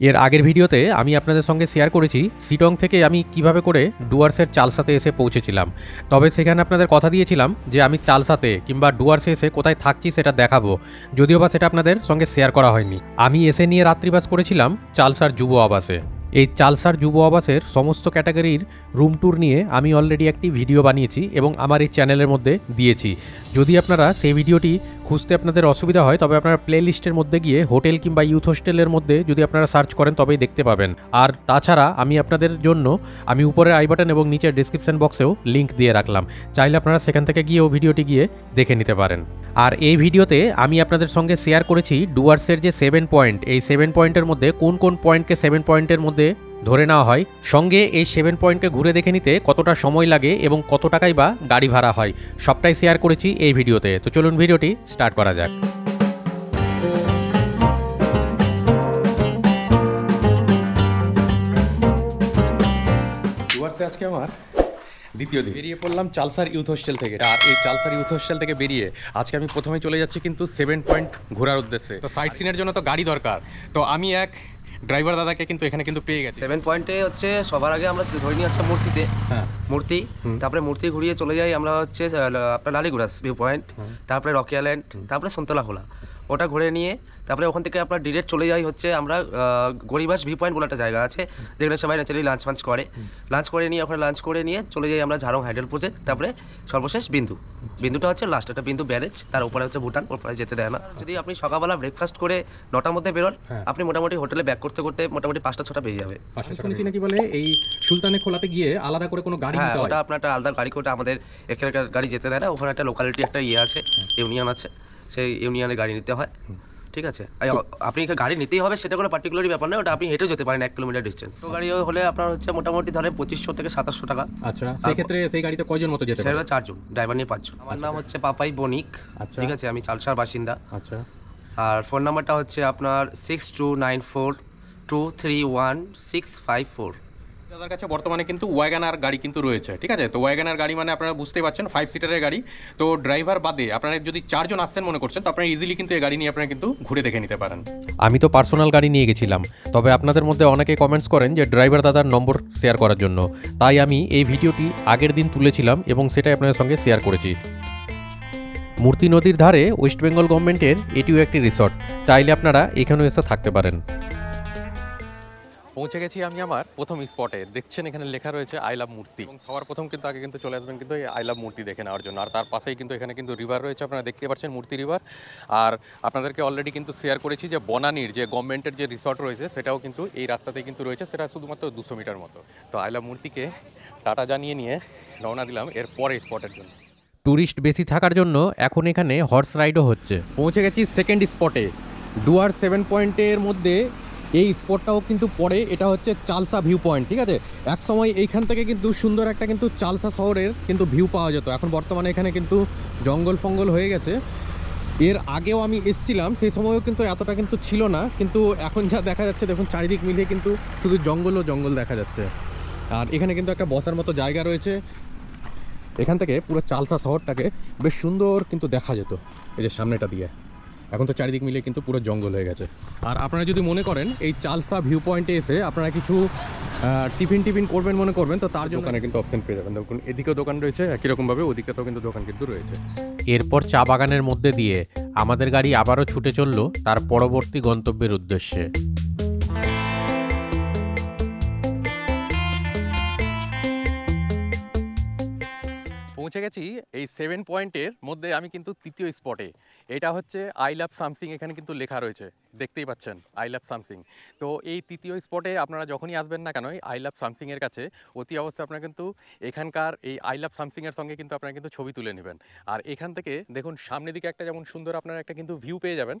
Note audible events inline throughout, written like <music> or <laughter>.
এর আগের ভিডিওতে আমি আপনাদের সঙ্গে শেয়ার করেছি সিটং থেকে আমি কীভাবে করে ডুয়ার্সের চালসাতে এসে পৌঁছেছিলাম। তবে সেখানে আপনাদের কথা দিয়েছিলাম যে আমি চালসাতে কিংবা ডুয়ার্সে এসে কোথায় থাকছি সেটা দেখাবো, যদিও বা সেটা আপনাদের সঙ্গে শেয়ার করা হয়নি। আমি এসে নিয়ে রাত্রিবাস করেছিলাম চালসার যুব আবাসে। এই চালসার যুব আবাসের সমস্ত ক্যাটাগরির রুম ট্যুর নিয়ে আমি অলরেডি একটি ভিডিও বানিয়েছি এবং আমার এই চ্যানেলের মধ্যে দিয়েছি। যদি আপনারা সেই ভিডিওটি খুঁজতে আপনাদের অসুবিধা হয়, তবে আপনারা প্লে লিস্টের মধ্যে গিয়ে হোটেল কিংবা ইউথ হোস্টেলের মধ্যে যদি আপনারা সার্চ করেন, তবেই দেখতে পাবেন। আর তাছাড়া আমি আপনাদের জন্য, আমি উপরে আই বাটন এবং নিচের ডিসক্রিপশন বক্সেও লিঙ্ক দিয়ে রাখলাম। চাইলে আপনারা সেখান থেকে গিয়েও ভিডিওটি গিয়ে দেখে নিতে পারেন। আর এই ভিডিওতে আমি আপনাদের সঙ্গে শেয়ার করেছি ডুয়ার্সের যে সেভেন পয়েন্ট এই সেভেন পয়েন্টের মধ্যে কোন কোন পয়েন্টকে সেভেন পয়েন্টের মধ্যে ধরে নেওয়া হয় সঙ্গে এই সেভেন পয়েন্টকে ঘুরে দেখে নিতে কতটা সময় লাগে এবং কত টাকাই বা গাড়ি ভাড়া হয় সবটাই শেয়ার করেছি এই ভিডিওতে। তো চলুন ভিডিওটি স্টার্ট করা যাক। আজকে আমার দ্বিতীয় দিন। বেরিয়ে পড়লাম চালসার ইউথ হোস্টেল থেকে। আর এই চালসার ইউথ হোস্টেল থেকে বেরিয়ে আজকে আমি প্রথমে চলে যাচ্ছি কিন্তু সেভেন পয়েন্ট ঘোরার উদ্দেশ্যে। তো সাইট সিনের জন্য তো গাড়ি দরকার। তো আমি এক ড্রাইভার দাদাকে কিন্তু এখানে কিন্তু পেয়ে গেছে। সেভেন পয়েন্টে হচ্ছে সবার আগে আমরা ধরে নিয়ে হচ্ছে মূর্তিতে। হ্যাঁ। মূর্তি তারপরে মূর্তি ঘুরিয়ে চলে যাই আমরা হচ্ছে আপনার লালিগুড়াস ভিউ পয়েন্ট তারপরে রকি আইল্যান্ড তারপরে সন্তলা খোলা ওটা ঘুরে নিয়ে তারপরে ওখান থেকে আপনার ডিরেক্ট চলে যাই হচ্ছে আমরা গরিবাস ভিউ পয়েন্ট বলে একটা জায়গা আছে যেখানে সবাই ন্যাচারালি লাঞ্চ ফাঞ্চ করে। লাঞ্চ করে নিয়ে ওখানে লাঞ্চ করে নিয়ে চলে যাই আমরা ঝাড়ং হাইডেল প্রজেক্ট তারপরে সর্বশেষ বিন্দু। বিন্দুটা হচ্ছে লাস্ট একটা বিন্দু ব্যারেজ তার উপরে হচ্ছে ভুটান ওপরে যেতে দেয় না। যদি আপনি সকালবেলা ব্রেকফাস্ট করে নটার মধ্যে বেরোন আপনি মোটামুটি হোটেলে ব্যাক করতে করতে মোটামুটি পাঁচটা ছটা পেয়ে যাবে। শুনেছি নাকি বলে এই সুলতানের খোলাতে গিয়ে আলাদা করে কোনো গাড়ি হ্যাঁ ওটা আপনার একটা আলাদা গাড়ি করে আমাদের এখানকার গাড়ি যেতে দেয় না ওখানে একটা লোকালিটি একটা ইয়ে আছে ইউনিয়ন আছে সেই ইউনিয়নে গাড়ি নিতে হয়। ঠিক আছে? আপনি গাড়ি নিতেই হবে সেটা কোনো পার্টিকুলারই ব্যাপার না ওটা আপনি হেঁটেও যেতে পারেন এক কিলোমিটার ডিস্টেন্স তো গাড়ি হলে আপনার হচ্ছে মোটামুটি ধরেন পঁচিশশো থেকে সাতাশশো টাকা। আচ্ছা সেই ক্ষেত্রে সেই গাড়িতে কয়জন মতো যেতে পারে সেটা চারজন ড্রাইভার নিয়ে পাঁচজন। আমার নাম হচ্ছে পাপাই বণিক আচ্ছা। ঠিক আছে? আমি চালসার বাসিন্দা। আচ্ছা। আর ফোন নাম্বারটা হচ্ছে আপনার six two nine four two three one six five four দাদার কাছে বর্তমানে কিন্তু ওয়াগানার গাড়ি কিন্তু রয়েছে, ঠিক আছে? তো ওয়াগানার গাড়ি মানে আপনারা বুঝতেই পারছেন ফাইভ সিটারের গাড়ি। তো ড্রাইভার বাদে আপনারা যদি চারজন আসছেন মনে করছেন, তো আপনারা ইজিলি কিন্তু এই গাড়ি নিয়ে আপনারা কিন্তু ঘুরে দেখে নিতে পারেন। আমি তো পার্সোনাল গাড়ি নিয়ে গেছিলাম। তবে আপনাদের মধ্যে অনেকে কমেন্টস করেন যে ড্রাইভার দাদার নম্বর শেয়ার করার জন্য। তাই আমি এই ভিডিওটি আগের দিন তুলেছিলাম এবং সেটাই আপনাদের সঙ্গে শেয়ার করেছি। মূর্তি নদীর ধারে ওয়েস্ট বেঙ্গল গভর্নমেন্টের এটিও একটি রিসর্ট চাইলে আপনারা এখানেও এসে থাকতে পারেন। পৌঁছে গেছি আমি আমার প্রথম স্পটে দেখছেন এখানে লেখা রয়েছে আই লাভ মূর্তি। এবং সবার প্রথম কিন্তু আগে কিন্তু চলে আসবেন কিন্তু এই আই লাভ মূর্তি দেখে নেওয়ার জন্য। আর তার পাশেই কিন্তু এখানে কিন্তু রিভার রয়েছে, আপনারা দেখতে পাচ্ছেন মূর্তি রিভার আর আপনাদেরকে অলরেডি কিন্তু শেয়ার করেছি যে বনানীর যে গভর্নমেন্টের যে রিসর্ট রয়েছে, সেটাও কিন্তু এই রাস্তাতেই কিন্তু রয়েছে, সেটা শুধুমাত্র দুশো মিটার মতো। তো আই লাভ মূর্তিকে টাটা জানিয়ে নিয়ে রওনা দিলাম এর পরে স্পটের জন্য। ট্যুরিস্ট বেশি থাকার জন্য এখন এখানে হর্স রাইডও হচ্ছে। পৌঁছে গেছি সেকেন্ড স্পটে ডুয়ার সেভেন পয়েন্টের মধ্যে এই স্পটটাও কিন্তু পড়ে, এটা হচ্ছে চালসা ভিউ পয়েন্ট ঠিক আছে? এক সময় এইখান থেকে কিন্তু সুন্দর একটা কিন্তু চালসা শহরের কিন্তু ভিউ পাওয়া যেত। এখন বর্তমানে এখানে কিন্তু জঙ্গল ফঙ্গল হয়ে গেছে। এর আগেও আমি এসছিলাম, সেই সময়ও কিন্তু এতটা কিন্তু ছিল না। কিন্তু এখন যা দেখা যাচ্ছে, দেখুন চারিদিক মিলিয়ে কিন্তু শুধু জঙ্গল ও জঙ্গল দেখা যাচ্ছে। আর এখানে কিন্তু একটা বসার মতো জায়গা রয়েছে। এখান থেকে পুরো চালসা শহরটাকে বেশ সুন্দর কিন্তু দেখা যেত, এই যে সামনেটা দিয়ে। এখন তো চারিদিক মিলিয়ে কিন্তু পুরো জঙ্গল হয়ে গেছে। আর আপনারা যদি মনে করেন এই চালসা ভিউ পয়েন্টে এসে আপনারা কিছু টিফিন টিফিন করবেন মনে করবেন তো তার জন্য কিন্তু অপশন পেয়ে যাবেন। দেখুন এদিকেও দোকান রয়েছে একই রকমভাবে ওদিকেতেও কিন্তু দোকান কিন্তু রয়েছে। এরপর চা বাগানের মধ্যে দিয়ে আমাদের গাড়ি আবারও ছুটে চলল তার পরবর্তী গন্তব্যের উদ্দেশ্যে। পৌঁছে গেছি, এই সেভেন পয়েন্টের মধ্যে আমি কিন্তু তৃতীয় স্পটে এটা হচ্ছে আই লাভ সামসিং এখানে কিন্তু লেখা রয়েছে, দেখতেই পাচ্ছেন আই লাভ সামসিং তো এই তৃতীয় স্পটে আপনারা যখনই আসবেন না কেন আই লাভ সামসিংয়ের কাছে, অতি অবশ্যই আপনারা কিন্তু এখানকার এই আই লাভ সামসিংয়ের সঙ্গে কিন্তু আপনারা কিন্তু ছবি তুলে নেবেন। আর এখান থেকে দেখুন, সামনের দিকে একটা যেমন সুন্দর আপনারা একটা কিন্তু ভিউ পেয়ে যাবেন,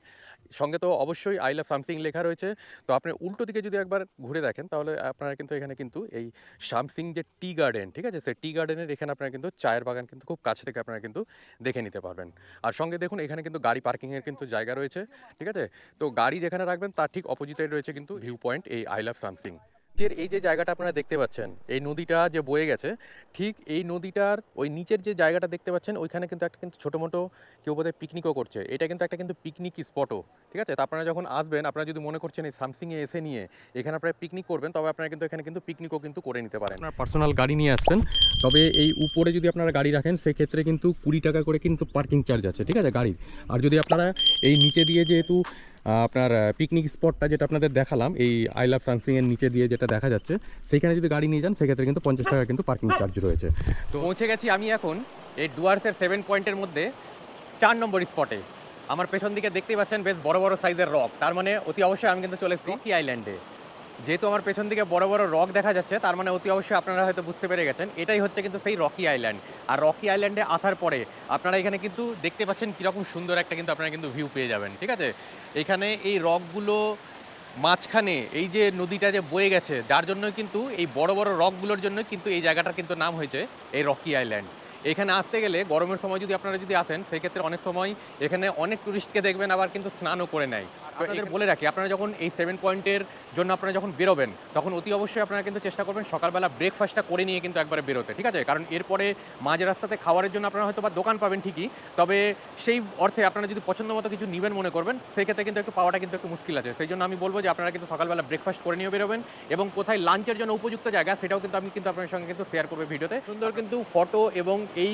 সঙ্গে তো অবশ্যই আই লাভ সামসিং লেখা রয়েছে। তো আপনি উল্টো দিকে যদি একবার ঘুরে দেখেন, তাহলে আপনারা কিন্তু এখানে কিন্তু এই সামসিং যে টি গার্ডেন ঠিক আছে? সেই টি গার্ডেনের এখানে আপনারা কিন্তু চায়ের বাগান কিন্তু খুব কাছ থেকে আপনারা কিন্তু দেখে নিতে পারবেন। আর সঙ্গে দেখুন, এখানে কিন্তু গাড়ি পার্কিংয়ের কিন্তু জায়গা রয়েছে, ঠিক আছে? তো গাড়ি যেখানে রাখবেন, তার ঠিক অপোজিটে রয়েছে কিন্তু ভিউ পয়েন্ট এই আই লাভ সামসিং নিচের এই যে জায়গাটা আপনারা দেখতে পাচ্ছেন, এই নদীটা যে বয়ে গেছে, ঠিক এই নদীটার ওই নিচের যে জায়গাটা দেখতে পাচ্ছেন, ওইখানে কিন্তু একটা কিন্তু ছোটো মোটো কেউ বোধহয় পিকনিকও করছে। এটা কিন্তু একটা কিন্তু পিকনিক স্পটও ঠিক আছে? তা আপনারা যখন আসবেন, আপনারা যদি মনে করছেন এই সামসিংয়ে এসে নিয়ে এখানে আপনারা পিকনিক করবেন, তবে আপনারা কিন্তু এখানে কিন্তু পিকনিকও কিন্তু করে নিতে পারেন। আপনার পার্সোনাল গাড়ি নিয়ে আসছেন, তবে এই উপরে যদি আপনারা গাড়ি রাখেন, সেক্ষেত্রে কিন্তু কুড়ি টাকা করে কিন্তু পার্কিং চার্জ আছে, ঠিক আছে? গাড়ির। আর যদি আপনারা এই নিচে দিয়ে যেহেতু আপনার পিকনিক স্পটটা যেটা আপনাদের দেখালাম, এই আই লাভ সানসিংয়ের নিচে দিয়ে যেটা দেখা যাচ্ছে, সেখানে যদি গাড়ি নিয়ে যান, সেক্ষেত্রে কিন্তু পঞ্চাশ টাকা কিন্তু পার্কিং চার্জ রয়েছে। তো পৌঁছে গেছি আমি এখন এই ডুয়ার্সের সেভেন পয়েন্টের মধ্যে চার নম্বর স্পটে আমার পেছন দিকে দেখতেই পাচ্ছেন বেশ বড় বড় সাইজের রক তার মানে অতি অবশ্যই আমি কিন্তু চলে এসেছি আইল্যান্ডে যেহেতু আমার পেছন দিকে বড় বড় রক দেখা যাচ্ছে, তার মানে অতি অবশ্যই আপনারা হয়তো বুঝতে পেরে গেছেন। এটাই হচ্ছে কিন্তু সেই রকি আইল্যান্ড। আর রকি আইল্যান্ডে আসার পরে আপনারা এখানে কিন্তু দেখতে পাচ্ছেন কীরকম সুন্দর একটা কিন্তু আপনারা কিন্তু ভিউ পেয়ে যাবেন, ঠিক আছে? এখানে এই রকগুলো মাঝখানে, এই যে নদীটা যে বয়ে গেছে, যার জন্য কিন্তু এই বড় বড় রকগুলোর জন্য কিন্তু এই জায়গাটার কিন্তু নাম হয়েছে এই রকি আইল্যান্ড। এখানে আসতে গেলে গরমের সময় যদি আপনারা যদি আসেন, সেক্ষেত্রে অনেক সময় এখানে অনেক টুরিস্টকে দেখবেন, আবার কিন্তু স্নানও করে নেয়। আপনাদের বলে রাখি আপনারা যখন এই সেভেন পয়েন্টের জন্য আপনারা যখন বেরোবেন তখন অতি অবশ্যই আপনারা কিন্তু চেষ্টা করবেন সকালবেলা ব্রেকফাস্টটা করে নিয়ে কিন্তু একবারে বেরোতে ঠিক আছে? কারণ এরপরে মাঝ রাস্তাতে খাওয়ারের জন্য আপনারা হয়তো বা দোকান পাবেন ঠিকই তবে সেই অর্থে আপনারা যদি পছন্দ মতো কিছু নেবেন মনে করবেন সেই ক্ষেত্রে কিন্তু একটু পাওয়াটা কিন্তু একটু মুশকিল আছে। সেই জন্য আমি বলব যে আপনারা কিন্তু সকালবেলা ব্রেকফাস্ট করে নিয়ে বেরোবেন এবং কোথায় লাঞ্চের জন্য উপযুক্ত জায়গা সেটাও কিন্তু আমি কিন্তু আপনার সঙ্গে কিন্তু শেয়ার করব ভিডিওতে। সুন্দর কিন্তু ফটো এবং এই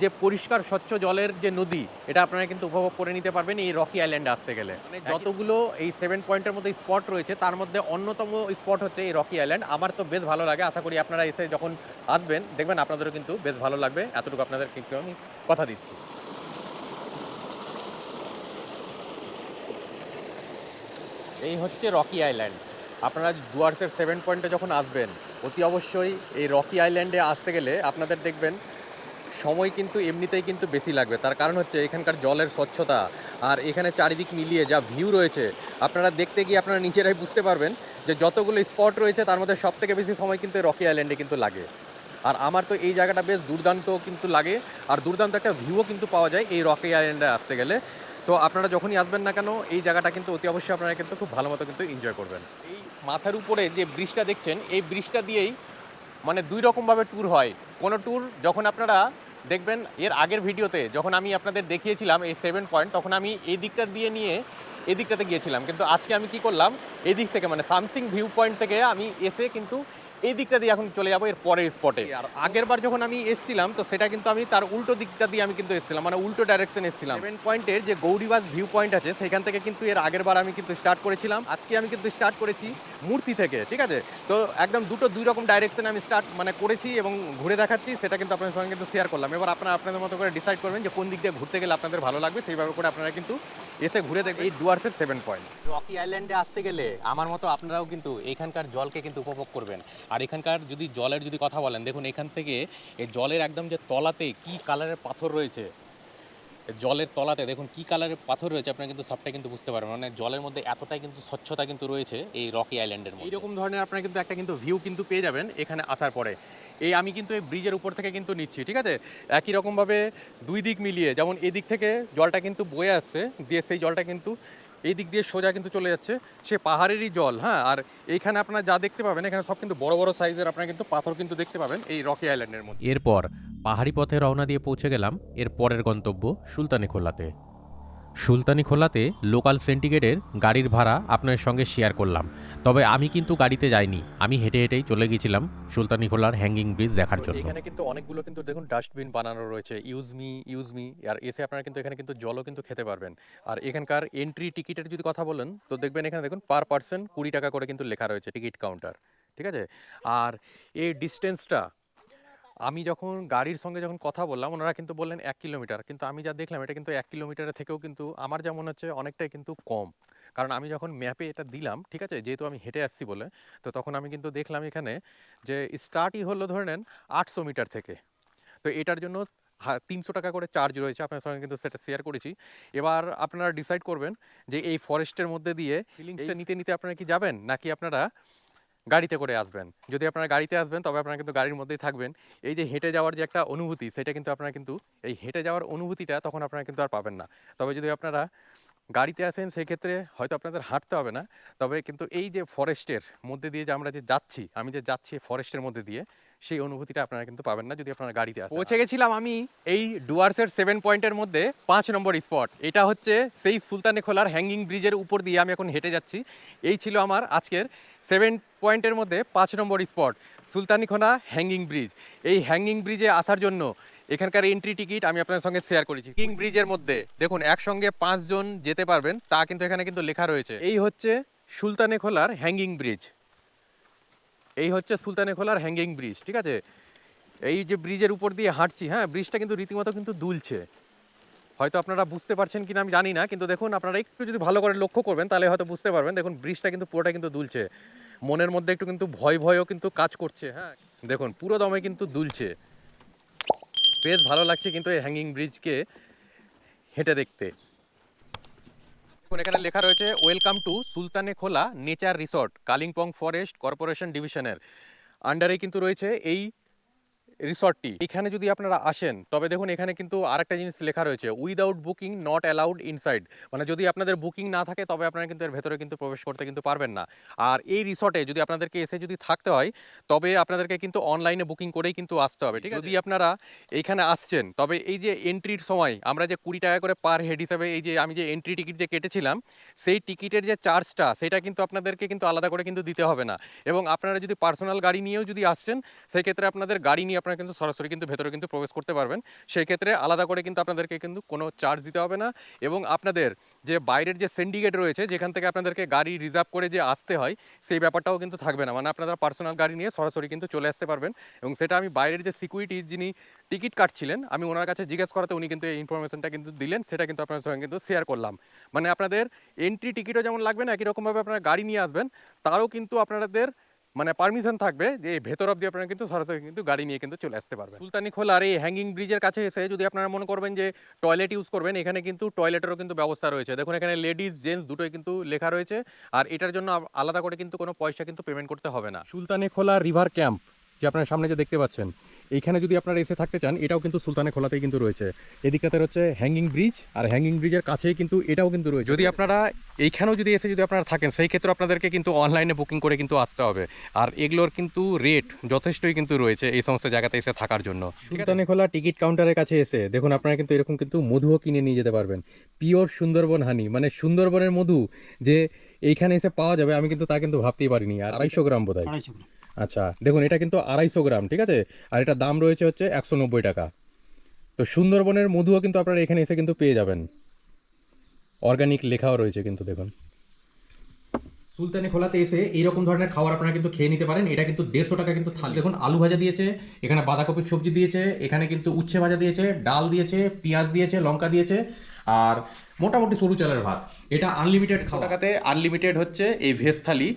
যে পরিষ্কার স্বচ্ছ জলের যে নদী এটা আপনারা কিন্তু উপভোগ করে নিতে পারবেন এই রকি আইল্যান্ডে আসতে গেলে। মানে যতগুলো এই সেভেন পয়েন্টের মধ্যে স্পট রয়েছে তার মধ্যে অন্যতম স্পট হচ্ছে এই রকি আইল্যান্ড। আমার তো বেশ ভালো লাগে আশা করি আপনারা এসে যখন আসবেন দেখবেন আপনাদেরও কিন্তু বেশ ভালো লাগবে। এতটুকু আপনাদের কিন্তু আমি কথা দিচ্ছি। এই হচ্ছে রকি আইল্যান্ড। আপনারা ডুয়ার্সের সেভেন পয়েন্টে যখন আসবেন অতি অবশ্যই এই রকি আইল্যান্ডে আসতে গেলে আপনাদের দেখবেন সময় কিন্তু এমনিতেই কিন্তু বেশি লাগবে। তার কারণ হচ্ছে এখানকার জলের স্বচ্ছতা আর এখানে চারিদিক মিলিয়ে যা ভিউ রয়েছে, আপনারা দেখতে গিয়ে আপনারা নিজেরাই বুঝতে পারবেন যে যতগুলো স্পট রয়েছে তার মধ্যে সব থেকে বেশি সময় কিন্তু রকি আইল্যান্ডে কিন্তু লাগে। আর আমার তো এই জায়গাটা বেশ দুর্দান্ত কিন্তু লাগে, আর দুর্দান্ত একটা ভিউও কিন্তু পাওয়া যায় এই রকি আইল্যান্ডে আসতে গেলে। তো আপনারা যখনই আসবেন না কেন, এই জায়গাটা কিন্তু অতি অবশ্যই আপনারা কিন্তু খুব ভালো মতো কিন্তু এনজয় করবেন। এই মাথার উপরে যে ব্রিজটা দেখছেন, এই ব্রিজটা দিয়েই মানে দুই রকমভাবে ট্যুর হয়। কোনো ট্যুর যখন আপনারা দেখবেন এর আগের ভিডিওতে যখন আমি আপনাদের দেখিয়েছিলাম এই সেভেন পয়েন্ট তখন আমি এই দিকটা দিয়ে নিয়ে এদিকটাতে গিয়েছিলাম। কিন্তু আজকে আমি কি করলাম? এদিক থেকে মানে সামসিং ভিউ পয়েন্ট থেকে আমি এসে কিন্তু এই দিকটা দিয়ে এখন চলে যাব এর পরের স্পটে আর আগের বার যখন আমি এসেছিলাম তো সেটা কিন্তু আমি তার উল্টো দিকটা দিয়ে আমি কিন্তু এসেছিলাম মানে উল্টো ডাইরেকশন এসেছিলাম। সেভেন পয়েন্টের যে গৌরীবাস ভিউ পয়েন্ট আছে সেখান থেকে কিন্তু এর আগের বার আমি কিন্তু স্টার্ট করেছিলাম। আজকে আমি কিন্তু স্টার্ট করেছি মূর্তি থেকে ঠিক আছে? তো একদম দুটো দুই রকম ডাইরেকশনে আমি স্টার্ট মানে করেছি এবং ঘুরে দেখাচ্ছি সেটা কিন্তু আপনাদের সঙ্গে কিন্তু শেয়ার করলাম। এবার আপনারা আপনাদের মতো করে ডিসাইড করবেন যে কোন দিক দিয়ে ঘুরতে গেলে আপনাদের ভালো লাগবে সেইভাবে করে আপনারা কিন্তু এসে ঘুরে দেখবেন এই ডুয়ার্সের সেভেন পয়েন্ট রকি আইল্যান্ডে আসতে গেলে আমার মতো আপনারাও কিন্তু এখানকার জলকে কিন্তু উপভোগ করবেন। আর এখানকার যদি জলের যদি কথা বলেন দেখুন এখান থেকে এই জলের একদম যে তলাতে কি কালারের পাথর রয়েছে জলের তলাতে দেখুন কি কালারের পাথর রয়েছে আপনারা কিন্তু সবটাই কিন্তু বুঝতে পারবেন। মানে জলের মধ্যে এতটাই কিন্তু স্বচ্ছতা কিন্তু রয়েছে এই রকি আইল্যান্ডের মধ্যে। এইরকম ধরনের আপনারা কিন্তু একটা কিন্তু ভিউ কিন্তু পেয়ে যাবেন এখানে আসার পরে। এই আমি কিন্তু এই ব্রিজের উপর থেকে কিন্তু নিচ্ছি, ঠিক আছে? একই রকমভাবে দুই দিক মিলিয়ে, যেমন এদিক থেকে জলটা কিন্তু বয়ে আসছে, দিয়ে সেই জলটা কিন্তু এই দিক দিয়ে সোজা কিন্তু চলে যাচ্ছে, সে পাহাড়েরই জল হ্যাঁ? আর এইখানে আপনারা যা দেখতে পাবেন, এখানে সব কিন্তু বড় বড় সাইজের আপনারা কিন্তু পাথর কিন্তু দেখতে পাবেন এই রকি আইল্যান্ডের মধ্যে। এরপর পাহাড়ি পথে রওনা দিয়ে পৌঁছে গেলাম, এর পরের গন্তব্য সুলতানি খোলাতে সুলতানি খোলাতে লোকাল সেন্টিগেটের গাড়ির ভাড়া আপনার সঙ্গে শেয়ার করলাম। তবে আমি কিন্তু গাড়িতে যাইনি। আমি হেঁটে হেঁটেই চলে গেছিলাম সুলতানি খোলার হ্যাঙ্গিং ব্রিজ দেখার জন্য। এখানে কিন্তু অনেকগুলো কিন্তু দেখুন ডাস্টবিন বানানো রয়েছে। ইউজ মি ইউজ মি আর এসে আপনারা কিন্তু এখানে কিন্তু জলও কিন্তু খেতে পারবেন। আর এখানকার এন্ট্রি টিকিটের যদি কথা বলেন, তো দেখবেন এখানে দেখুন পার পার্সন কুড়ি টাকা করে কিন্তু লেখা রয়েছে টিকিট কাউন্টার ঠিক আছে? আর এই ডিস্টেন্সটা আমি যখন গাড়ির সঙ্গে যখন কথা বললাম ওনারা কিন্তু বললেন এক কিলোমিটার। কিন্তু আমি যা দেখলাম এটা কিন্তু এক কিলোমিটারের থেকেও কিন্তু আমার যা মনে হচ্ছে অনেকটাই কিন্তু কম। কারণ আমি যখন ম্যাপে এটা দিলাম ঠিক আছে? যেহেতু আমি হেঁটে আসছি বলে তো তখন আমি কিন্তু দেখলাম এখানে যে স্টার্টই হলো ধরে নেন আটশো মিটার থেকে। তো এটার জন্য তিনশো টাকা করে চার্জ রয়েছে। আপনার সঙ্গে কিন্তু সেটা শেয়ার করেছি। এবার আপনারা ডিসাইড করবেন যে এই ফরেস্টের মধ্যে দিয়ে ফিলিংসটা নিতে নিতে আপনারা কি যাবেন? নাকি আপনারা গাড়িতে করে আসবেন। যদি আপনারা গাড়িতে আসবেন, তবে আপনারা কিন্তু গাড়ির মধ্যেই থাকবেন। এই যে হেঁটে যাওয়ার যে একটা অনুভূতি, সেটা কিন্তু আপনারা কিন্তু, এই হেঁটে যাওয়ার অনুভূতিটা তখন আপনারা কিন্তু আর পাবেন না। তবে যদি আপনারা গাড়িতে আসেন, সেক্ষেত্রে হয়তো আপনাদের হাঁটতে হবে না। তবে কিন্তু এই যে ফরেস্টের মধ্যে দিয়ে যে আমরা যে যাচ্ছি, আমি যে যাচ্ছি ফরেস্টের মধ্যে দিয়ে, সেই অনুভূতিটা আপনারা কিন্তু পাবেন না যদি আপনারা গাড়িতে আসেন। পৌঁছে গেছিলাম আমি এই ডুয়ার্সের সেভেন পয়েন্টের মধ্যে পাঁচ নম্বর স্পট। এটা হচ্ছে সেই সুলতানে খোলার হ্যাঙ্গিং ব্রিজের উপর দিয়ে আমি এখন হেঁটে যাচ্ছি। এই ছিল আমার আজকের সেভেন পয়েন্টের মধ্যে পাঁচ নম্বর স্পট, সুলতানিখোনা হ্যাঙ্গিং ব্রিজ এই হ্যাঙ্গিং ব্রিজে আসার জন্য এখানকার এন্ট্রি টিকিট আমি আপনার সঙ্গে শেয়ার করেছি। কিং ব্রিজের মধ্যে, দেখুন, একসঙ্গে পাঁচজন যেতে পারবেন, তা কিন্তু এখানে কিন্তু লেখা রয়েছে। এই হচ্ছে সুলতানে খোলার হ্যাঙ্গিং ব্রিজ এই হচ্ছে সুলতানে খোলার হ্যাঙ্গিং ব্রিজ ঠিক আছে? এই যে ব্রিজের উপর দিয়ে হাঁটছি হ্যাঁ ব্রিজটা কিন্তু রীতিমতো কিন্তু দুলছে। হয়তো আপনারা বুঝতে পারছেন কিনা আমি জানি না, কিন্তু দেখুন আপনারা একটু যদি ভালো করে লক্ষ্য করবেন, তাহলে হয়তো বুঝতে পারবেন। দেখুন, ব্রিজটা কিন্তু পুরোটা কিন্তু দুলছে। মনের মধ্যে একটু কিন্তু ভয় ভয়ও কিন্তু কাজ করছে হ্যাঁ। দেখুন, পুরো দমে কিন্তু দুলছে। বেশ ভালো লাগছে কিন্তু এই হ্যাঙ্গিং ব্রিজকে হেঁটে দেখতে। দেখুন, এখানে লেখা রয়েছে welcome to Suntalekhola nature resort, Kalimpong forest corporation ডিভিশনের আন্ডারে কিন্তু রয়েছে এই রিসর্টটি। এখানে যদি আপনারা আসেন তবে দেখুন এখানে কিন্তু আরেকটা জিনিস লেখা রয়েছে without booking not allowed inside মানে যদি আপনাদের বুকিং না থাকে তবে আপনারা কিন্তু এর ভেতরে কিন্তু প্রবেশ করতে কিন্তু পারবেন না। আর এই রিসর্টে যদি আপনাদেরকে এসে যদি থাকতে হয় তবে আপনাদেরকে কিন্তু অনলাইনে বুকিং করেই কিন্তু আসতে হবে ঠিক আছে? যদি আপনারা এইখানে আসছেন তবে এই যে এন্ট্রির সময় আমরা যে কুড়ি টাকা করে পার হেড হিসাবে এই যে আমি যে এন্ট্রি টিকিট যে কেটেছিলাম সেই টিকিটের যে চার্জটা সেটা কিন্তু আপনাদেরকে কিন্তু আলাদা করে কিন্তু দিতে হবে না। এবং আপনারা যদি পার্সোনাল গাড়ি নিয়েও যদি আসছেন সেই ক্ষেত্রে আপনাদের গাড়ি নিয়ে আপনারা কিন্তু সরাসরি কিন্তু ভেতরে কিন্তু প্রবেশ করতে পারবেন। সেই ক্ষেত্রে আলাদা করে কিন্তু আপনাদেরকে কিন্তু কোনো চার্জ দিতে হবে না এবং আপনাদের যে বাইরের যে সিন্ডিকেট রয়েছে, যেখান থেকে আপনাদেরকে গাড়ি রিজার্ভ করে যে আসতে হয়, সেই ব্যাপারটাও কিন্তু থাকবে না। মানে আপনারা পার্সোনাল গাড়ি নিয়ে সরাসরি কিন্তু চলে আসতে পারবেন এবং সেটা আমি বাইরের যে সিকিউরিটি যিনি টিকিট কাটছিলেন, আমি ওনার কাছে জিজ্ঞেস করাতে উনি কিন্তু এই ইনফরমেশনটা কিন্তু দিলেন, সেটা কিন্তু আপনার সঙ্গে কিন্তু শেয়ার করলাম। মানে আপনাদের এন্ট্রি টিকিটও যেমন লাগবে না, একই রকমভাবে আপনারা গাড়ি নিয়ে আসবেন, তারও কিন্তু আপনাদের মানে পারমিশন থাকবে যে এই ভেতর অব্দি আপনারা কিন্তু সরাসরি কিন্তু গাড়ি নিয়ে কিন্তু চলে আসতে পারবেন। সুলতানি খোলার এই হ্যাঙ্গিং ব্রিজের কাছে এসে যদি আপনারা মনে করবেন যে টয়লেট ইউজ করবেন এখানে কিন্তু টয়লেটেরও কিন্তু ব্যবস্থা রয়েছে। দেখুন এখানে লেডিস জেন্টস দুটোই কিন্তু লেখা রয়েছে। আর এটার জন্য আলাদা করে কিন্তু কোনো পয়সা কিন্তু পেমেন্ট করতে হবে না। সুলতানি খোলা রিভার ক্যাম্প যে আপনার সামনে যে দেখতে পাচ্ছেন এইখানে যদি আপনারা এসে থাকতে চান এটাও কিন্তু সুলতানে খোলাতেই কিন্তু রয়েছে। এদিকটাতে হচ্ছে হ্যাঙ্গিং ব্রিজ আর হ্যাঙ্গিং ব্রিজের কাছেই কিন্তু এটাও কিন্তু রয়েছে। যদি আপনারা এইখানেও যদি এসে যদি আপনারা থাকেন সেই ক্ষেত্রে আপনাদেরকে কিন্তু অনলাইনে বুকিং করে কিন্তু আসতে হবে। আর এগুলোর কিন্তু রেট যথেষ্টই কিন্তু রয়েছে এই সমস্ত জায়গাতে এসে থাকার জন্য। সুলতানে খোলা টিকিট কাউন্টারের কাছে এসে দেখুন আপনারা কিন্তু এরকম কিন্তু মধুও কিনে নিয়ে যেতে পারবেন। পিওর সুন্দরবন হানি মানে সুন্দরবনের মধু যে এইখানে এসে পাওয়া যাবে আমি কিন্তু তা কিন্তু ভাবতেই পারিনি। আর আড়াইশো গ্রাম বোধ হয় আড়াইশো গ্রাম। আচ্ছা দেখুন এটা কিন্তু আড়াইশো গ্রাম ঠিক আছে? আর এটা দাম রয়েছে হচ্ছে একশো নব্বই টাকা। তো সুন্দরবনের মধুও কিন্তু আপনারা এখানে এসে কিন্তু পেয়ে যাবেন। অর্গানিক লেখাও রয়েছে কিন্তু দেখুন। সুলতানি খোলাতে এসে এইরকম ধরনের খাবার আপনারা কিন্তু খেয়ে নিতে পারেন। এটা কিন্তু দেড়শো টাকা কিন্তু থালি দেখুন আলু ভাজা দিয়েছে এখানে বাঁধাকপির সবজি দিয়েছে এখানে কিন্তু উচ্ছে ভাজা দিয়েছে ডাল দিয়েছে পেঁয়াজ দিয়েছে লঙ্কা দিয়েছে আর মোটামুটি সরু চালের ভাত। এটা আনলিমিটেড খাওয়া টাকাতে আনলিমিটেড হচ্ছে এই ভেজ থালি।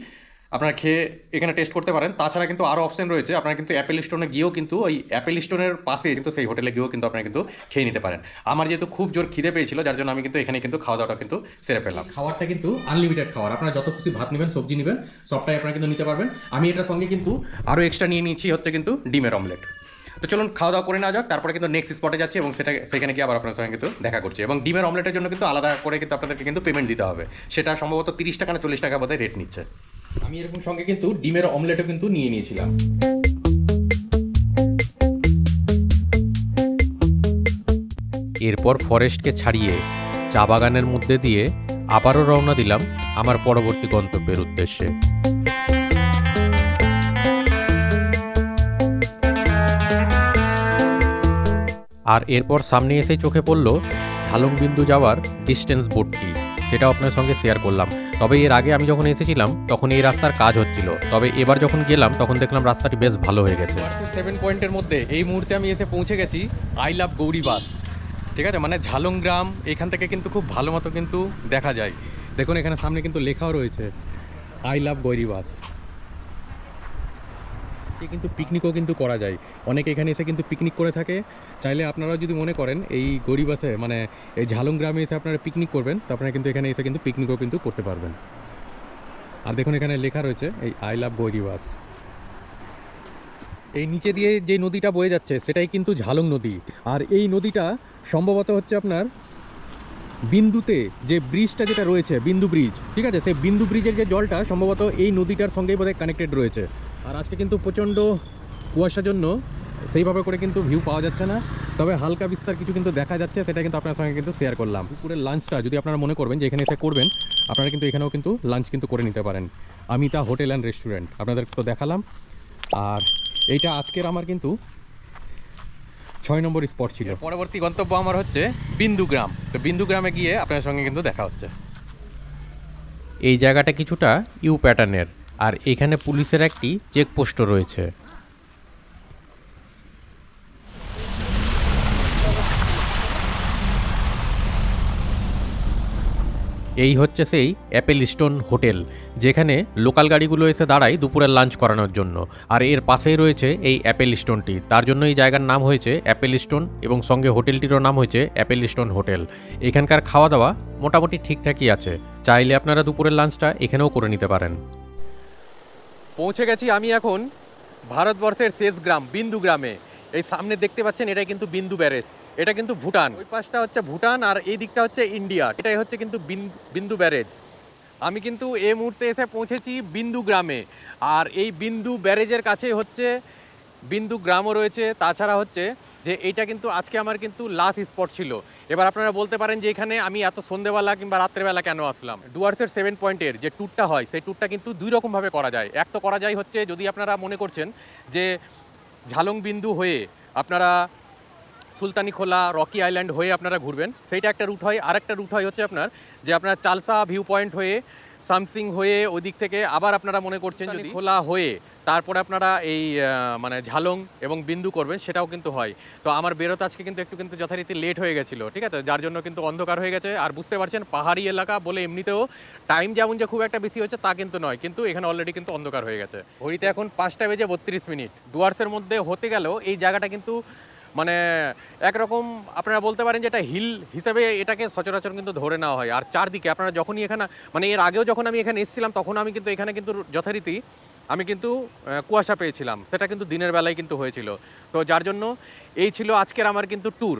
আপনারা খেয়ে এখানে টেস্ট করতে পারেন। তাছাড়া কিন্তু আরও অপশন রয়েছে। আপনারা কিন্তু অ্যাপেল স্টোনে গিয়েও কিন্তু ওই অ্যাপেল স্টোনের পাশে কিন্তু সেই হোটেলে গিয়েও কিন্তু আপনারা কিন্তু খেয়ে নিতে পারেন। আমার যেহেতু খুব জোর খিদে পেয়েছিল, যার জন্য আমি কিন্তু এখানে কিন্তু খাওয়া দাওয়াটা কিন্তু সেরে পেলাম খাওয়ারটা কিন্তু আনলিমিটেড খাবার আপনারা যত খুশি ভাত নেবেন, সবজি নেবেন, সবটাই আপনারা কিন্তু নিতে পারবেন। আমি এটার সঙ্গে কিন্তু আরও এক্সট্রা নিয়ে নিয়েছি, হচ্ছে কিন্তু ডিমের অমলেট তো চলুন খাওয়া দাওয়া করে নেওয়া যাক, তারপরে কিন্তু নেক্সট স্পটে যাচ্ছি এবং সেটা, সেখানে গিয়ে আবার আপনার সঙ্গে কিন্তু দেখা করছি। এবং ডিমের অমলেটের জন্য কিন্তু আলাদা করে কিন্তু আপনাদেরকে কিন্তু পেমেন্ট দিতে হবে। সেটা সম্ভবত তিরিশ টাকা না চল্লিশ টাকা বোধহয় রেট নিচ্ছে। আমি এরকম সঙ্গে কিন্তু ডিমের অমলেটও কিন্তু নিয়ে নিয়েছিলাম। এরপর ফরেস্টকে ছাড়িয়ে চা বাগানের মধ্যে দিয়ে আবারও রওনা দিলাম আমার পরবর্তী গন্তব্যের উদ্দেশ্যে। আর এরপর সামনে এসে চোখে পড়ল ঝালংবিন্দু যাওয়ার ডিস্টেন্স বোর্ডটি সেটাও আপনার সঙ্গে শেয়ার করলাম। তবে এর আগে আমি যখন এসেছিলাম, তখন এই রাস্তার কাজ হচ্ছিল। তবে এবার যখন গেলাম, তখন দেখলাম রাস্তাটি বেশ ভালো হয়ে গেছে। সেভেন পয়েন্টের মধ্যে এই মুহূর্তে আমি এসে পৌঁছে গেছি আই লাভ গৌরী বাস। ঠিক আছে? মানে ঝালংগ্রাম এখান থেকে কিন্তু খুব ভালো মতো কিন্তু দেখা যায়। দেখুন, এখানে সামনে কিন্তু লেখাও রয়েছে, আই লাভ গৌরী বাস। কিন্তু পিকনিকও কিন্তু করা যায়। অনেকে এখানে এসে কিন্তু পিকনিক করে থাকে। চাইলে আপনারাও যদি মনে করেন, এই গরিবাসে মানে এই ঝালং গ্রামে এসে আপনারা পিকনিক করবেন, তো আপনারা কিন্তু এখানে এসে কিন্তু পিকনিকও কিন্তু করতে পারবেন। আর দেখুন এখানে লেখা রয়েছে, এই আই লাভ গরিবাস এই নিচে দিয়ে যে নদীটা বয়ে যাচ্ছে, সেটাই কিন্তু ঝালং নদী। আর এই নদীটা সম্ভবত হচ্ছে আপনার বিন্দুতে যে ব্রিজটা যেটা রয়েছে, বিন্দু ব্রিজ ঠিক আছে? সেই বিন্দু ব্রিজের যে জলটা সম্ভবত এই নদীটার সঙ্গেই বোধহয় কানেক্টেড রয়েছে। আর আজকে কিন্তু প্রচণ্ড কুয়াশার জন্য সেইভাবে করে কিন্তু ভিউ পাওয়া যাচ্ছে না। তবে হালকা বিস্তার কিছু কিন্তু দেখা যাচ্ছে সেটা কিন্তু আপনার সঙ্গে কিন্তু শেয়ার করলাম। দুপুরের লাঞ্চটা যদি আপনারা মনে করবেন যে এখানে এসে করবেন আপনারা কিন্তু এখানেও কিন্তু লাঞ্চ কিন্তু করে নিতে পারেন। আমিতা হোটেল অ্যান্ড রেস্টুরেন্ট আপনাদের তো দেখালাম। আর এইটা আজকের আমার কিন্তু ছয় নম্বর স্পট ছিল। পরবর্তী গন্তব্য আমার হচ্ছে বিন্দু গ্রাম তো বিন্দু গ্রামে গিয়ে আপনার সঙ্গে কিন্তু দেখা হচ্ছে। এই জায়গাটা কিছুটা ইউ প্যাটার্নের আর এখানে পুলিশের একটি চেকপোস্টও রয়েছে। এই হচ্ছে সেই অ্যাপেল স্টোন হোটেল, যেখানে লোকাল গাড়িগুলো এসে দাঁড়ায় দুপুরের লাঞ্চ করানোর জন্য। আর এর পাশেই রয়েছে এই অ্যাপেল স্টোনটি তার জন্য এই জায়গার নাম হয়েছে অ্যাপেল স্টোন এবং সঙ্গে হোটেলটিরও নাম হয়েছে অ্যাপেল স্টোন হোটেল। এখানকার খাওয়া দাওয়া মোটামুটি ঠিকঠাকই আছে। চাইলে আপনারা দুপুরের লাঞ্চটা এখানেও করে নিতে পারেন। পৌঁছে গেছি আমি এখন ভারতবর্ষের শেষ গ্রাম, বিন্দু গ্রামে। এই সামনে দেখতে পাচ্ছেন এটা কিন্তু বিন্দু ব্যারেজ। এটা কিন্তু ভুটান। ওই পাশটা হচ্ছে ভুটান আর এই দিকটা হচ্ছে ইন্ডিয়া। এটাই হচ্ছে কিন্তু বিন- বিন্দু ব্যারেজ। আমি কিন্তু এই মুহূর্তে এসে পৌঁছেছি বিন্দু গ্রামে। আর এই বিন্দু ব্যারেজের কাছেই হচ্ছে বিন্দু গ্রামও রয়েছে। তাছাড়া হচ্ছে যে এইটা কিন্তু আজকে আমার কিন্তু লাস্ট স্পট ছিল। এবার আপনারা বলতে পারেন যে এখানে আমি এত সন্ধেবেলা কিংবা রাত্রেবেলা কেন আসলাম? ডুয়ার্সের সেভেন পয়েন্টের যে ট্যুরটা হয়, সেই ট্যুরটা কিন্তু দুই রকমভাবে করা যায়। এক তো করা যায় হচ্ছে যদি আপনারা মনে করছেন যে ঝালং বিন্দু হয়ে আপনারা সুলতানি খোলা, রকি আইল্যান্ড হয়ে আপনারা ঘুরবেন, সেইটা একটা রুট হয়। আরেকটা রুট হয় হচ্ছে আপনার যে আপনার চালসা ভিউ পয়েন্ট হয়ে সামসিং হয়ে ওই দিক থেকে আবার আপনারা মনে করছেন যদি খোলা হয়ে তারপরে আপনারা এই মানে ঝালং এবং বিন্দু করবেন সেটাও কিন্তু হয়। তো আমার বেরোতে আজকে কিন্তু একটু কিন্তু যথারীতি লেট হয়ে গেছিল ঠিক আছে? যার জন্য কিন্তু অন্ধকার হয়ে গেছে। আর বুঝতে পারছেন পাহাড়ি এলাকা বলে এমনিতেও টাইম যেমন যে খুব একটা বেশি হচ্ছে তা কিন্তু নয়। কিন্তু এখানে অলরেডি কিন্তু অন্ধকার হয়ে গেছে। ঘড়িতে এখন পাঁচটা বেজে বত্রিশ মিনিট। ডুয়ার্সের মধ্যে হতে গেলেও এই জায়গাটা কিন্তু মানে একরকম আপনারা বলতে পারেন যে এটা হিল হিসেবে এটাকে সচরাচর কিন্তু ধরে নেওয়া হয়। আর চারদিকে আপনারা যখনই এখানে মানে এর আগেও যখন আমি এখানে এসেছিলাম, তখন আমি কিন্তু এখানে কিন্তু যথারীতি আমি কিন্তু কুয়াশা পেয়েছিলাম। সেটা কিন্তু দিনের বেলায় কিন্তু হয়েছিল। তো যার জন্য এই ছিল আজকের আমার কিন্তু ট্যুর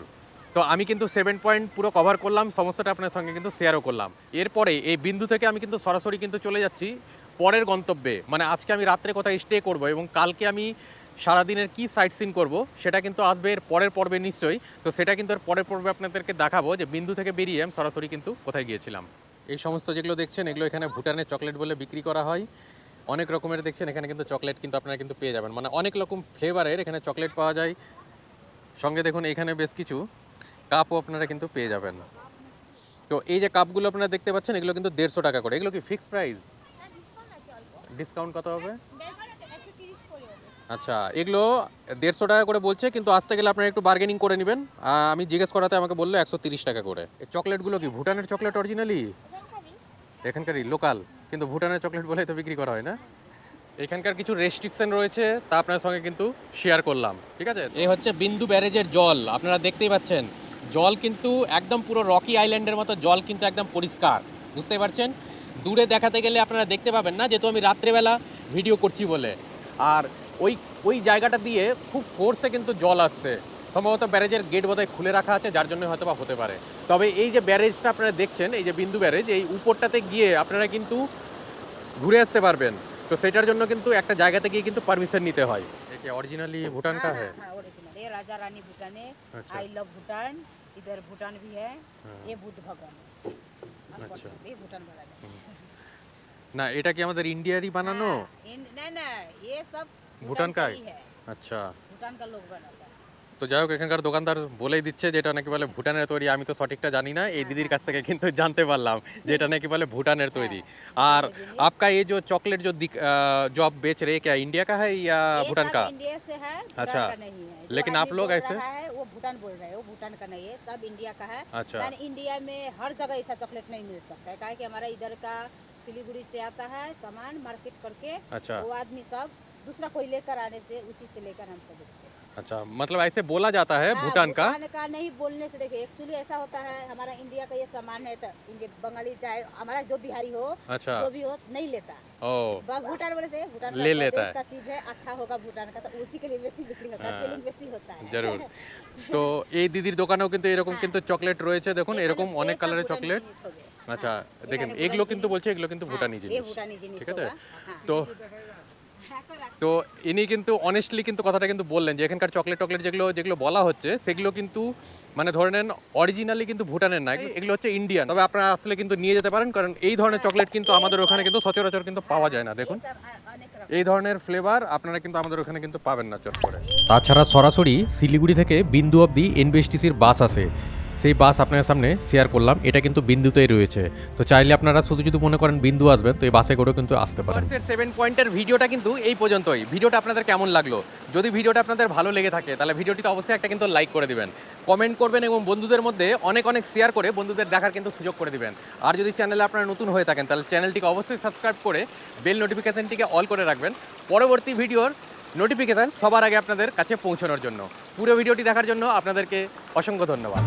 তো আমি কিন্তু সেভেন পয়েন্ট পুরো কভার করলাম সমস্যাটা আপনার সঙ্গে কিন্তু শেয়ারও করলাম। এরপরে এই বিন্দু থেকে আমি কিন্তু সরাসরি কিন্তু চলে যাচ্ছি পরের গন্তব্যে। মানে আজকে আমি রাত্রে কোথায় স্টে করব এবং কালকে আমি সারাদিনের কি সাইট সিন করব সেটা কিন্তু আসবে এর পরের পর্বে নিশ্চয়ই। তো সেটা কিন্তু এর পরের পর্বে আপনাদেরকে দেখাবো যে বিন্দু থেকে বেরিয়ে আমি সরাসরি কিন্তু কোথায় গিয়েছিলাম। এই সমস্ত যেগুলো দেখছেন এগুলো এখানে ভুটানের চকলেট বলে বিক্রি করা হয়। অনেক রকমের দেখছেন এখানে কিন্তু চকলেট কিন্তু আপনারা কিন্তু পেয়ে যাবেন। মানে অনেক রকম ফ্লেভারের এখানে চকলেট পাওয়া যায়। সঙ্গে দেখুন এখানে বেশ কিছু কাপও আপনারা কিন্তু পেয়ে যাবেন। তো এই যে কাপগুলো আপনারা দেখতে পাচ্ছেন এগুলো কিন্তু দেড়শো টাকা করে। এগুলো কি ফিক্স প্রাইস ডিসকাউন্ট কত হবে? আচ্ছা এগুলো দেড়শো টাকা করে বলছে কিন্তু আসতে গেলে আপনারা একটু বার্গেনিং করে নেবেন। আমি জিজ্ঞেস করাতে আমাকে বলল একশো তিরিশ টাকা করে। এই চকলেটগুলো কি ভুটানের চকলেট অরিজিনালি এখানকারই। লোকাল কিন্তু ভুটানের চকলেট বলে তো বিক্রি করা হয় না। এখানকার কিছু রেস্ট্রিকশন রয়েছে তা আপনার সঙ্গে কিন্তু শেয়ার করলাম। ঠিক আছে? এই হচ্ছে বিন্দু ব্যারেজের জল আপনারা দেখতেই পাচ্ছেন। জল কিন্তু একদম পুরো রকি আইল্যান্ডের মতো জল কিন্তু একদম পরিষ্কার। বুঝতে পারছেন? দূরে দেখাতে গেলে আপনারা দেখতে পাবেন না যেহেতু আমি রাত্রেবেলা ভিডিও করছি বলে। আর ওই ওই জায়গাটা দিয়ে খুব ফোর্সে কিন্তু জল আসছে সম্ভবত ব্যারেজের গেট বোধহয় খুলে রাখা আছে যার জন্য হয়তো বা হতে পারে তবে এই যে ব্যারেজটা আপনারা দেখছেন এই যে বিন্দু ব্যারেজ এই উপরটাতে গিয়ে আপনারা কিন্তু ঘুরে আসতে পারবেন তো সেটার জন্য কিন্তু একটা জায়গাতে গিয়ে কিন্তু পারমিশন নিতে হয় অরিজিনালি ভুটান কা হ্যাঁ हाँ ओरिजिनल ये राजा रानी भूटान है अच्छा। आई लव भूटान इधर भूटान भी है हाँ। ये बुद्ध भगवान है आप पढ़ अच्छा। सकते हैं, भूटान महाराज না এটা কি আমাদের ইন্ডিয়ারই বানানো हाँ, इन- नहीं नहीं ये सब भूटान का है? ही है আচ্ছা भूटान का लोग बनाता है তো যাই হোক এখানকার দোকানদার বলেই দিচ্ছে যে এটা নাকি বলে ভুটানের তৈরি আমি তো সঠিকটা জানি না এই দিদির কাছ থেকে কিন্তু জানতে পারলাম যে এটা নাকি বলে ভুটানের তৈরি আর आपका ये जो चॉकलेट जो दिख अ, जो आप बेच रहे हैं क्या इंडिया का है या ये भूटान सब का इंडिया से है भूटान अच्छा। का नहीं है जो लेकिन आप आदमी लोग बोल ऐसे- रहा है वो भूटान बोल रहे हैं वो भूटान का नहीं है सब इंडिया का है अच्छा लेकिन इंडिया में हर जगह ऐसा चॉकलेट नहीं मिल सकता है काहे कि हमारा इधर का सिलीगुड़ी से आता है सामान मार्केट करके अच्छा वो आदमी सब दूसरा कोई लेकर आने से उसी से लेकर हम सब बेचते हैं अच्छा मतलब ऐसे बोला जाता है हाँ, भूटान का भूटान का नहीं बोलने से देखिए एक्चुअली ऐसा होता है हमारा इंडिया का ये सामान है तो इंडिया बंगाली चाहे हमारा जो बिहारी हो अच्छा जो भी हो नहीं लेता ओ बस भूटान वाले से भूटान का ले प्रदेश लेता है। का चीज है अच्छा होगा भूटान का तो उसी के लिए बेसी बिक्री होता है हाँ, सेलिंग बेसी होता है জরুর <laughs> তো এই দিদির দোকানেও কিন্তু এরকম কিন্তু চকলেট রয়েছে দেখুন এখানে এরকম ये অনেক सब কালারের भूटानी চকলেট জিনিস হবে। আচ্ছা हाँ, দেখেন এখানে এগুলো ভুটানি কিন্তু জিনিস। বলছে এগুলো কিন্তু हाँ, ভুটানি ये জিনিস भूटानी जिनिस ঠিক আছে होगा। हाँ। তো তো ইনি কিন্তু অনেস্টলি কিন্তু কথাটা কিন্তু বললেন যে, এখানকার চকলেট টকলেট যেগুলো যেগুলো বলা হচ্ছে, সেগুলো কিন্তু মানে ধরে নেন অরিজিনালি কিন্তু ভুটানের না, এগুলো হচ্ছে ইন্ডিয়ান তবে আপনারা আসলে কিন্তু নিয়ে যেতে পারেন, কারণ এই ধরনের চকলেট কিন্তু আমাদের ওখানে কিন্তু সচরাচর কিন্তু পাওয়া যায় না, দেখুন। এই ধরনের ফ্লেভার আপনারা কিন্তু আমাদের ওখানে কিন্তু পাবেন না, চট করে। তাছাড়া সরাসরি শিলিগুড়ি থেকে বিন্দু অব্দি এনবিএসটিসির বাস আছে। সেই বাস আপনার সামনে শেয়ার করলাম। এটা কিন্তু বিন্দুতেই রয়েছে। তো চাইলে আপনারা শুধু যদি মনে করেন বিন্দু আসবেন, তো এই বাসে করেও কিন্তু আসতে পারেন। সেভেন পয়েন্টের ভিডিওটা কিন্তু এই পর্যন্তই। ভিডিওটা আপনাদের কেমন লাগল? যদি ভিডিওটা আপনাদের ভালো লেগে থাকে, তাহলে ভিডিওটিতে অবশ্যই একটা কিন্তু লাইক করে দিবেন। কমেন্ট করবেন এবং বন্ধুদের মধ্যে অনেক অনেক শেয়ার করে বন্ধুদের দেখার কিন্তু সুযোগ করে দিবেন। আর যদি চ্যানেলে আপনারা নতুন হয়ে থাকেন, তাহলে চ্যানেলটিকে অবশ্যই সাবস্ক্রাইব করে বেল নোটিফিকেশনটিকে অল করে রাখবেন। পরবর্তী ভিডিওর নোটিফিকেশান সবার আগে আপনাদের কাছে পৌঁছানোর জন্য। পুরো ভিডিওটি দেখার জন্য আপনাদেরকে অসংখ্য ধন্যবাদ।